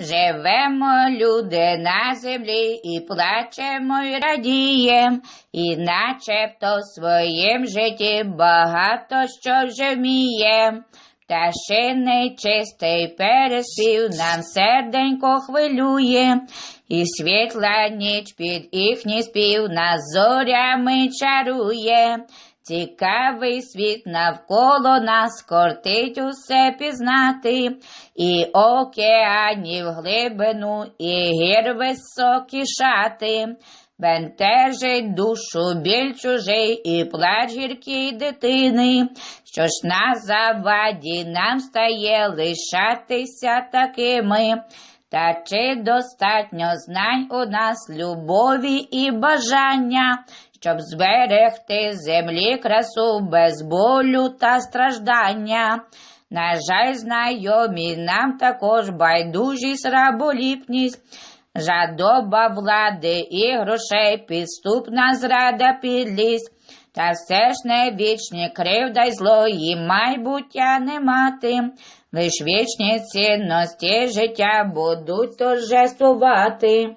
Живемо, люди, на землі, і плачемо, і радієм, і начебто в своїм житті багато що вже вмієм. Пташиний чистий переспів нам серденько хвилює, і світла ніч під їхній спів нас зорями чарує. Цікавий світ навколо нас кортить усе пізнати, і океанів глибину, і гір високі шати, бентежить душу біль чужий і плач гіркій дитини, що ж на заваді нам стає лишатися такими. Та чи достатньо знань у нас любові і бажання, щоб зберегти землі красу без болю та страждання? На жаль, знайомі нам також байдужість, раболіпність, жадоба влади і грошей, підступна зрада підлість. Та все ж не вічні кривда й зло, і майбуття не мати. Лиш вічні цінності життя будуть торжествувати.